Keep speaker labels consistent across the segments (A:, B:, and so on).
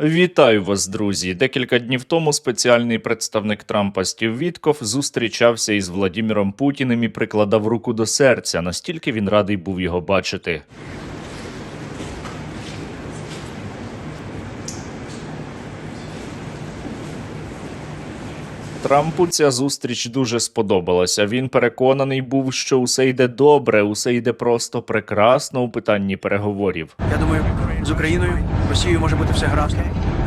A: Вітаю вас, друзі! Декілька днів тому спеціальний представник Трампа Стів Вітков зустрічався із Владіміром Путіним і прикладав руку до серця. Настільки він радий був його бачити. Трампу ця зустріч дуже сподобалася. Він переконаний був, що усе йде добре, усе йде просто прекрасно у питанні переговорів.
B: Я думаю, з Україною, Росією може бути все гаразд.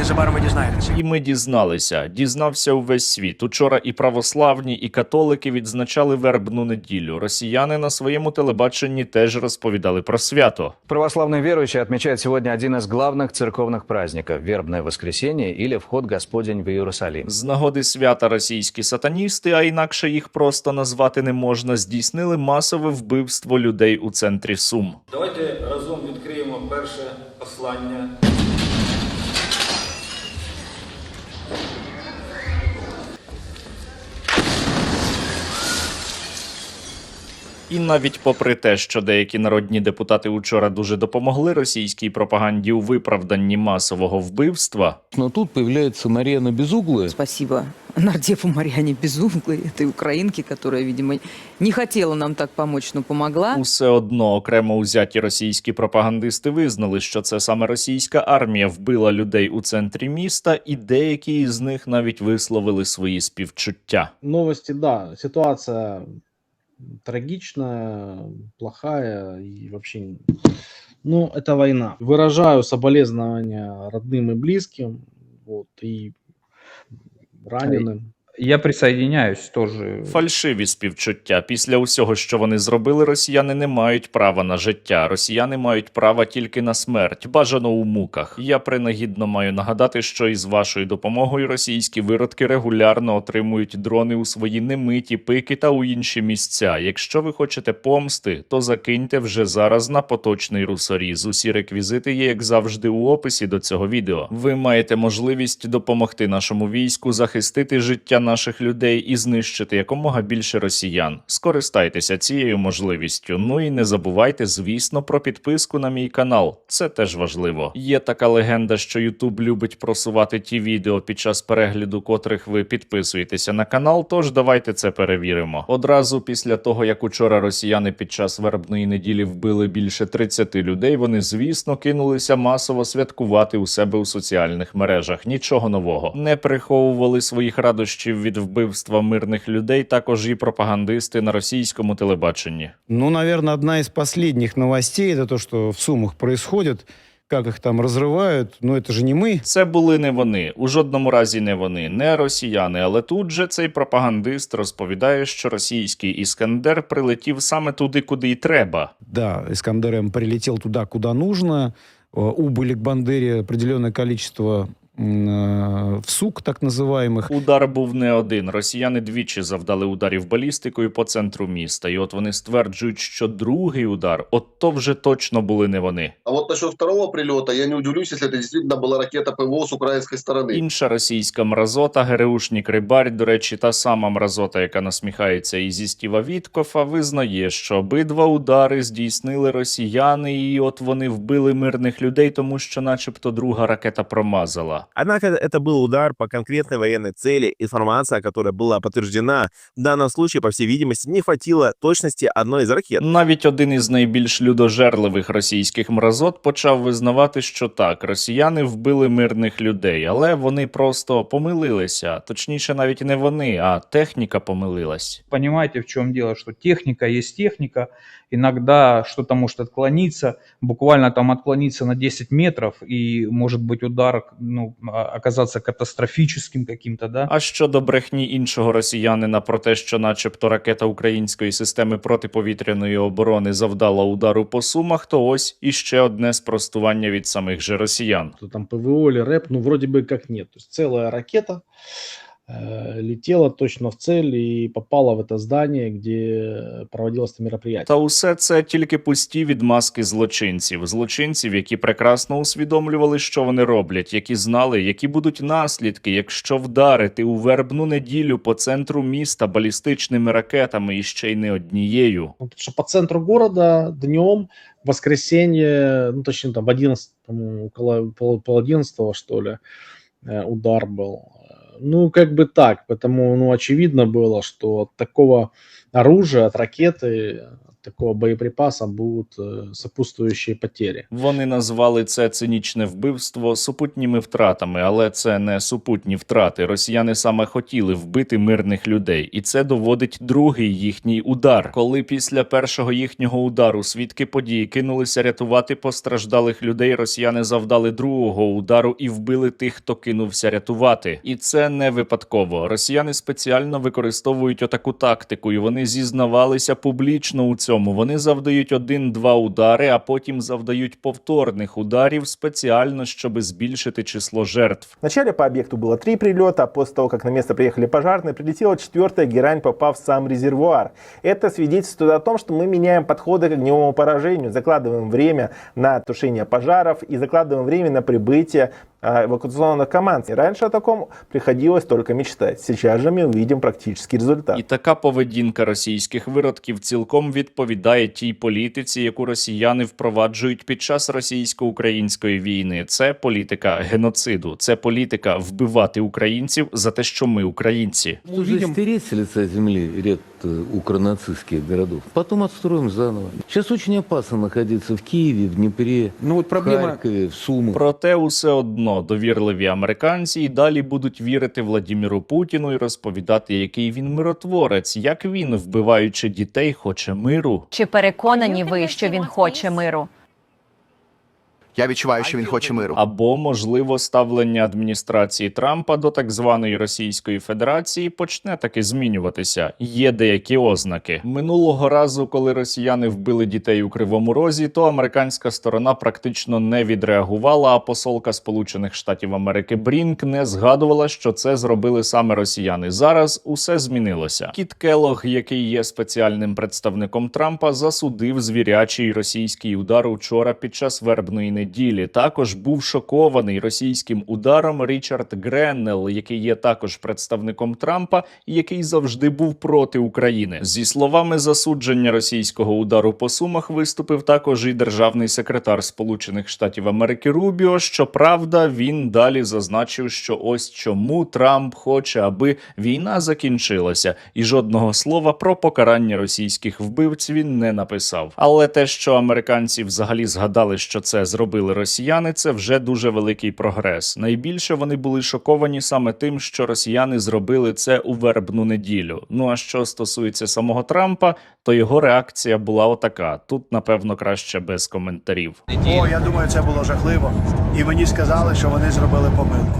B: Незабаром ви дізнаєтеся.
A: І ми дізналися, дізнався увесь світ. Учора і православні, і католики відзначали вербну неділю. Росіяни на своєму телебаченні теж розповідали про свято.
C: Православные верующие отмечают сегодня один из главных церковных праздников – Вербное воскресенье или Вход Господень в Иерусалим.
A: З нагоди свята російські сатаністи, а інакше їх просто назвати не можна, здійснили масове вбивство людей у центрі Сум.
D: Давайте разом відкриємо перше послання.
A: І навіть попри те, що деякі народні депутати учора дуже допомогли російській пропаганді у виправданні масового вбивства,
E: Но тут появляется Марьяна Безуглая.
F: Спасибо нардепу Марьяне Безуглой, этой украинке, которая, видимо, не хотела нам так помочь, но помогла.
A: Усе одно окремо узяті російські пропагандисти визнали, що це саме російська армія вбила людей у центрі міста, і деякі із них навіть висловили свої співчуття.
G: Новости, да, ситуация трагичная, плохая и вообще... Ну, это война. Выражаю соболезнования родным и близким, вот, и раненым.
H: Я присоединяюсь тоже.
A: Фальшиві співчуття. Після усього, що вони зробили, росіяни не мають права на життя. Росіяни мають право тільки на смерть, бажано у муках. Я принагідно маю нагадати, що із вашою допомогою російські виродки регулярно отримують дрони у свої немиті пики та у інші місця. Якщо ви хочете помсти, то закиньте вже зараз на поточний русоріз. Усі реквізити є, як завжди, у описі до цього відео. Ви маєте можливість допомогти нашому війську захистити життя наших людей і знищити якомога більше росіян. Скористайтеся цією можливістю. Ну і не забувайте, звісно, про підписку на мій канал. Це теж важливо. Є така легенда, що YouTube любить просувати ті відео, під час перегляду котрих ви підписуєтеся на канал. Тож давайте це перевіримо. Одразу після того, як учора росіяни під час вербної неділі вбили більше 30 людей, вони, звісно, кинулися масово святкувати у себе у соціальних мережах. Нічого нового. Не приховували своїх радощів від вбивства мирних людей, також і пропагандисти на російському телебаченні.
I: Ну, наверное, одна из последних новостей это то, что в Сумах происходит, как их там разрывают. Но это же не мы.
A: Це були не вони, у жодному разі не вони, не росіяни. Але тут же цей пропагандист розповідає, що російський іскандер прилетів саме туди, куди й треба.
I: Да, Искандер М прилетел туда, куда нужно. Э, Убыли к Бандере определенное количество м, э, в сук, так называемых.
A: Удар був не один. Росіяни двічі завдали ударів балістикою по центру міста. І от вони стверджують, що другий удар, от то вже точно були не вони.
J: А вот насчет второго прилета, я не удивлюсь, если это действительно была ракета ПВО с украинской стороны.
A: Інша російська мразота, ГРУшник Рибарь, до речі, та сама мразота, яка насміхається і зі Стіва Віткофа, визнає, що обидва удари здійснили росіяни, і от вони вбили мирних людей, тому що, начебто, друга ракета промазала.
K: Однако это был удар по конкретной военной цели, информация, которая была подтверждена. В данном случае, по всей видимости, не хватило точности одной из ракет.
A: Навіть один із найбільш людожерливих російських мразот почав визнавати, що так, росіяни вбили мирних людей, але вони просто помилилися. Точніше, навіть не вони, а техніка помилилась.
H: Понимаете, в чем дело, что техника есть техника. Иногда что-то может отклониться, буквально там отклониться на 10 метров, и может быть удар ну, а- оказаться катастрофическим каким-то, да.
A: А щодо брехні іншого росіянина про те, що, начебто, ракета української системи протиповітряної оборони завдала удару по сумах, то ось іще одне спростування від самих же росіян.
G: Что там ПВО или РЭП, ну, вроде бы как нет. То есть целая ракета э, летела точно в цель и попала в это здание, где проводилось это мероприятие.
A: Та усе це тільки пусті відмазки злочинців, злочинців, які прекрасно усвідомлювали, що вони роблять, які знали, які будуть наслідки, якщо вдарити у вербну неділю по центру міста балістичними ракетами і ще й не однією.
G: Ну, Потому что по центру города днем, в воскресенье, ну точнее там в 11, по-моему, около пол, пол 11 что ли, э, удар был. Ну, как бы так, потому, ну, очевидно было, что от такого оружия, от ракеты, от такого боеприпаса будут э, сопутствующие потери.
A: Вони назвали це цинічне вбивство супутніми втратами, але це не супутні втрати. Росіяни саме хотіли вбити мирних людей, і це доводить другий їхній удар. Коли після першого їхнього удару свідки події кинулися рятувати постраждалих людей, росіяни завдали другого удару і вбили тих, хто кинувся рятувати. І це не випадково. Росіяни спеціально використовують отаку тактику, і вони зізнавалися публічно у цьому. Вони завдають один-два удари, а потім завдають повторних ударів спеціально, щоби збільшити число жертв.
K: Вначале по объекту было три прилета, а после того, как на место приехали пожарные, прилетела четвертая герань, попав в сам резервуар. Это свидетельствует о том, что мы меняем подходы к огневому поражению, закладываем время на тушение пожаров и закладываем время на прибытие а, эвакуационных команд. И раньше о таком приходилось только мечтать. Сейчас же мы увидим практический результат.
A: І така поведінка російських виродків цілком відповідає тій політиці, яку росіяни впроваджують під час російсько-української війни. Це політика геноциду, це політика вбивати українців за те, що ми українці.
E: Увидим... Стереть с лица земли ряд э, укронацистских городов. Потом отстроим заново. Сейчас очень опасно находиться в Киеве, в Дніпрі,
B: Ну от
E: в
B: проблема.
E: В Сумах.
A: Проте усе одно довірливі американці і далі будуть вірити Владіміру Путіну і розповідати, який він миротворець, як він, вбиваючи дітей, хоче миру.
L: Чи переконані ви, що він хоче миру?
B: Я відчуваю, що він хоче миру.
A: Або, можливо, ставлення адміністрації Трампа до так званої Російської Федерації почне таки змінюватися. Є деякі ознаки. Минулого разу, коли росіяни вбили дітей у Кривому Розі, то американська сторона практично не відреагувала. А посолка Сполучених Штатів Америки Брінк не згадувала, що це зробили саме росіяни. Зараз усе змінилося. Кіт Келлог, який є спеціальним представником Трампа, засудив звірячий російський удар учора під час вербної неділі. Також був шокований російським ударом Річард Греннел, який є також представником Трампа, і який завжди був проти України. Зі словами засудження російського удару по сумах виступив також і державний секретар Сполучених Штатів Америки Рубіо. Щоправда, він далі зазначив, що ось чому Трамп хоче, аби війна закінчилася, і жодного слова про покарання російських вбивць він не написав. Але те, що американці взагалі згадали, що це зробили росіяни, це вже дуже великий прогрес. Найбільше вони були шоковані саме тим, що росіяни зробили це у вербну неділю. Ну а що стосується самого Трампа, то його реакція була отака. Тут, напевно, краще без коментарів.
B: О, я думаю, це було жахливо. І мені сказали, що вони зробили помилку.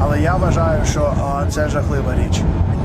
B: Але я вважаю, що а, це жахлива річ.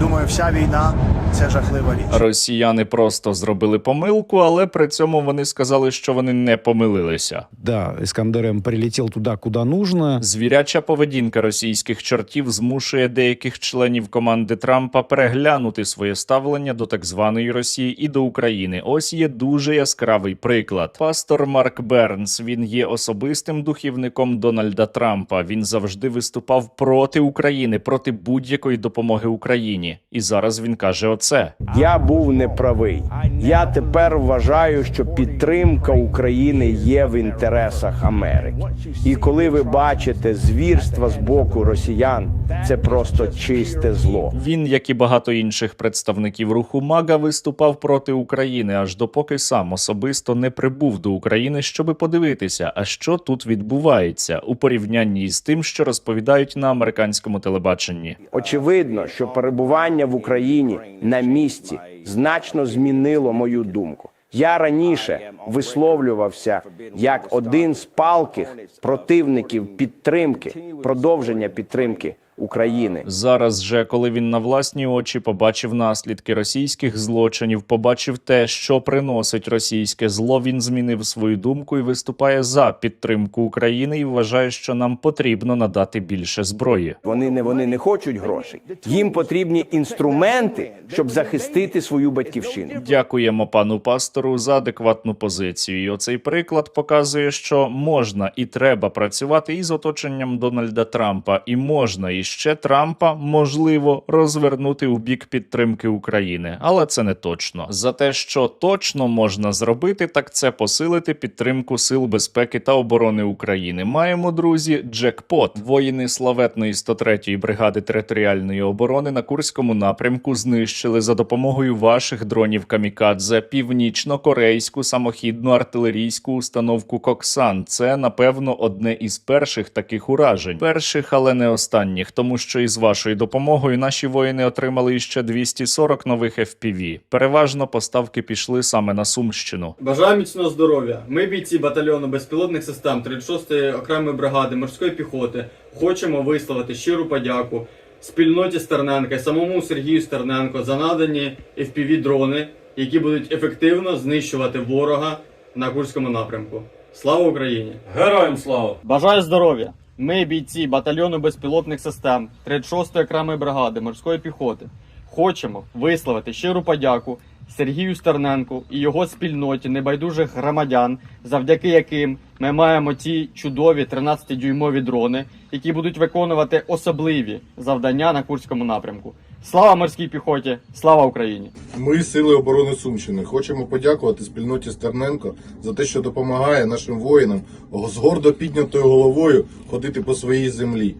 B: Думаю, вся війна це жахлива річ.
A: Росіяни просто зробили помилку, але при цьому вони сказали, що вони не помилилися.
I: Да, Искандер М прилетел туда, куда нужно.
A: Звіряча поведінка російських чортів змушує деяких членів команди Трампа переглянути своє ставлення до так званої Росії і до України. Ось є дуже яскравий приклад. Пастор Марк Бернс. Він є особистим духівником Дональда Трампа. Він завжди виступав проти України, проти будь-якої допомоги Україні. І зараз він каже оце.
M: Я був неправий. Я тепер вважаю, що підтримка України є в інтересах Америки. І коли ви бачите звірства з боку росіян, це просто чисте зло.
A: Він, як і багато інших представників руху Мага, виступав проти України, аж допоки сам особисто не прибув до України, щоби подивитися, а що тут відбувається у порівнянні з тим, що розповідають на американському телебаченні.
M: Очевидно, що перебування в Україні на місці значно змінило мою думку. Я раніше висловлювався як один з палких противників підтримки, продовження підтримки України.
A: Зараз же, коли він на власні очі побачив наслідки російських злочинів, побачив те, що приносить російське зло, він змінив свою думку і виступає за підтримку України і вважає, що нам потрібно надати більше зброї.
M: Вони не вони не хочуть грошей. Їм потрібні інструменти, щоб захистити свою батьківщину.
A: Дякуємо пану пастору за адекватну позицію. І оцей приклад показує, що можна і треба працювати із оточенням Дональда Трампа, і можна і ще Трампа можливо розвернути у бік підтримки України, але це не точно. За те, що точно можна зробити, так це посилити підтримку сил безпеки та оборони України. Маємо друзі джекпот. Воїни славетної 103-ї бригади територіальної оборони на Курському напрямку знищили за допомогою ваших дронів камікадзе північно-корейську самохідну артилерійську установку Коксан. Це напевно одне із перших таких уражень. Перших, але не останніх, тому що із вашою допомогою наші воїни отримали іще 240 нових FPV. Переважно поставки пішли саме на Сумщину.
N: Бажаю міцного здоров'я. Ми, бійці батальйону безпілотних систем 36-ї окремої бригади морської піхоти, хочемо висловити щиру подяку спільноті Стерненка і самому Сергію Стерненко за надані FPV дрони, які будуть ефективно знищувати ворога на Курському напрямку. Слава Україні!
D: Героям слава!
N: Бажаю здоров'я! Ми, бійці батальйону безпілотних систем 36-ї окремої бригади морської піхоти, хочемо висловити щиру подяку Сергію Стерненку і його спільноті небайдужих громадян, завдяки яким ми маємо ці чудові 13-дюймові дрони, які будуть виконувати особливі завдання на Курському напрямку. Слава морській піхоті! Слава Україні!
O: Ми, Сили оборони Сумщини, хочемо подякувати спільноті Стерненко за те, що допомагає нашим воїнам з гордо піднятою головою ходити по своїй землі.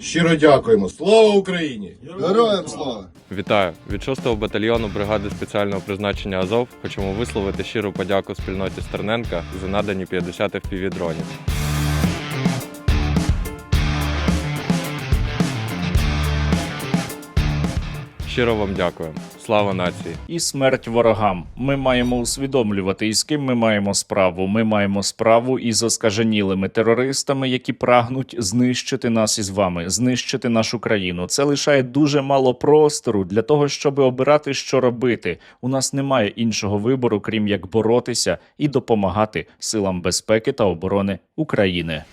O: Щиро дякуємо! Слава Україні! Героям слава!
P: Вітаю від 6-го батальйону бригади спеціального призначення Азов. Хочемо висловити щиру подяку спільноті Стерненка за надані 50 fpv Щиро вам дякую. Слава нації!
A: і смерть ворогам. Ми маємо усвідомлювати, із ким ми маємо справу. Ми маємо справу із оскаженілими терористами, які прагнуть знищити нас із вами, знищити нашу країну. Це лишає дуже мало простору для того, щоб обирати, що робити. У нас немає іншого вибору, крім як боротися і допомагати силам безпеки та оборони України.